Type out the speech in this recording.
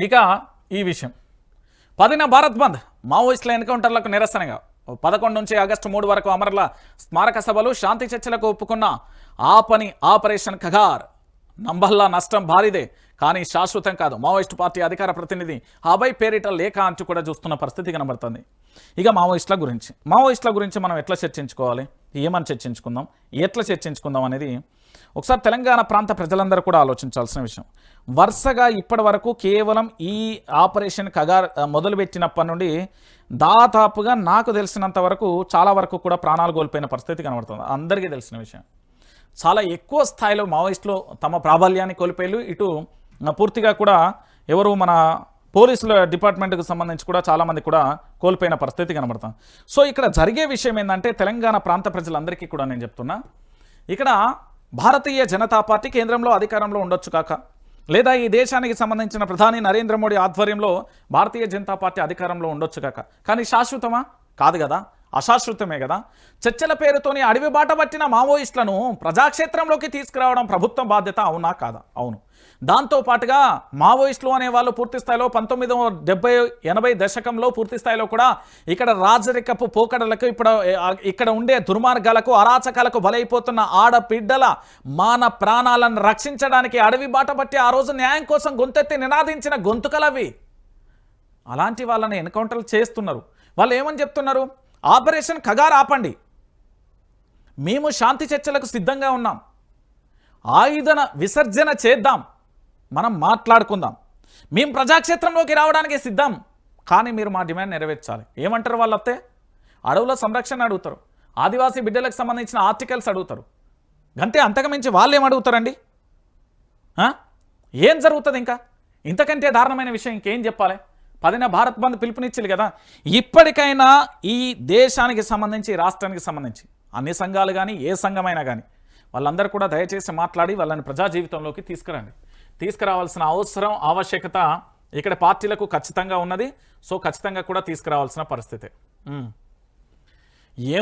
ఇక ఈ విషయం. పదిన భారత్ బంద్ మావోయిస్టుల ఎన్కౌంటర్లకు నిరసనగా పదకొండు నుంచి ఆగస్టు మూడు వరకు అమరుల స్మారక సభలు శాంతి చర్చలకు ఒప్పుకున్న ఆ పని ఆపరేషన్ ఖగార్. నంబల్లా నష్టం భారీదే కానీ శాశ్వతం కాదు. మావోయిస్టు పార్టీ అధికార ప్రతినిధి అభయ్ పేరిట లేఖ అంటూ కూడా చూస్తున్న పరిస్థితి కనబడుతుంది. ఇక మావోయిస్టుల గురించి. మావోయిస్టుల గురించి మనం ఎట్లా చర్చించుకోవాలి? ఏమని చర్చించుకుందాం? ఎట్లా చర్చించుకుందాం అనేది ఒకసారి తెలంగాణ ప్రాంత ప్రజలందరూ కూడా ఆలోచించాల్సిన విషయం. వరుసగా ఇప్పటి వరకు కేవలం ఈ ఆపరేషన్ కగార్ మొదలుపెట్టినప్పటి నుండి దాదాపుగా నాకు తెలిసినంత వరకు చాలా వరకు కూడా ప్రాణాలు కోల్పోయిన పరిస్థితి కనబడుతుంది. అందరికీ తెలిసిన విషయం. చాలా ఎక్కువ స్థాయిలో మావోయిస్టులు తమ ప్రాబల్యాన్ని కోల్పోయారు ఇటు పూర్తిగా కూడా ఎవరు మన పోలీసుల డిపార్ట్మెంట్కి సంబంధించి కూడా చాలామంది కూడా కోల్పోయిన పరిస్థితి కనబడతాం. సో ఇక్కడ జరిగే విషయం ఏంటంటే తెలంగాణ ప్రాంత ప్రజలందరికీ కూడా నేను చెప్తున్నా. ఇక్కడ భారతీయ జనతా పార్టీ కేంద్రంలో అధికారంలో ఉండొచ్చు కాక లేదా ఈ దేశానికి సంబంధించిన ప్రధాని నరేంద్ర మోడీ ఆధ్వర్యంలో భారతీయ జనతా పార్టీ అధికారంలో ఉండొచ్చు కాక. కానీ శాశ్వతమా? కాదు కదా. అశాశ్వతమే కదా. చర్చల పేరుతోని అడవి బాట పట్టిన మావోయిస్టులను ప్రజాక్షేత్రంలోకి తీసుకురావడం ప్రభుత్వం బాధ్యత అవునా కాదా? అవును. దాంతో పాటుగా మావోయిస్టులు అనేవాళ్ళు పూర్తి స్థాయిలో పంతొమ్మిదవ డెబ్బై ఎనభై దశకంలో పూర్తి స్థాయిలో కూడా ఇక్కడ రాజరికపు పోకడలకు ఇప్పుడు ఇక్కడ ఉండే దుర్మార్గాలకు అరాచకాలకు బలైపోతున్న ఆడబిడ్డల మాన ప్రాణాలను రక్షించడానికి అడవి బాట పట్టి ఆ రోజు న్యాయం కోసం గొంతెత్తి నినాదించిన గొంతుకలవి. అలాంటి వాళ్ళని ఎన్కౌంటర్లు చేస్తున్నారు. వాళ్ళు ఏమని చెప్తున్నారు? ఆపరేషన్ ఖగార్ ఆపండి. మేము శాంతి చర్చలకు సిద్ధంగా ఉన్నాం. ఆయుధన విసర్జన చేద్దాం. మనం మాట్లాడుకుందాం. మేము ప్రజాక్షేత్రంలోకి రావడానికి సిద్ధం. కానీ మీరు మా డిమాండ్ నెరవేర్చాలి. ఏమంటారు వాళ్ళు అత్తే అడవుల సంరక్షణ అడుగుతారు. ఆదివాసీ బిడ్డలకు సంబంధించిన ఆర్టికల్స్ అడుగుతారు. అంతే అంతకుమించి వాళ్ళు ఏమడుగుతారండి అడుగుతారండి ఏం జరుగుతుంది ఇంకా? ఇంతకంటే దారుణమైన విషయం ఇంకేం చెప్పాలి? పదిన భారత్ బంద్ పిలుపునిచ్చింది కదా. ఇప్పటికైనా ఈ దేశానికి సంబంధించి రాష్ట్రానికి సంబంధించి అన్ని సంఘాలు కానీ ఏ సంఘమైనా కానీ వాళ్ళందరూ కూడా దయచేసి మాట్లాడి వాళ్ళని ప్రజా జీవితంలోకి తీసుకురండి. తీసుకురావాల్సిన అవసరం ఆవశ్యకత ఇక్కడ పార్టీలకు ఖచ్చితంగా ఉన్నది. సో ఖచ్చితంగా కూడా తీసుకురావాల్సిన పరిస్థితి.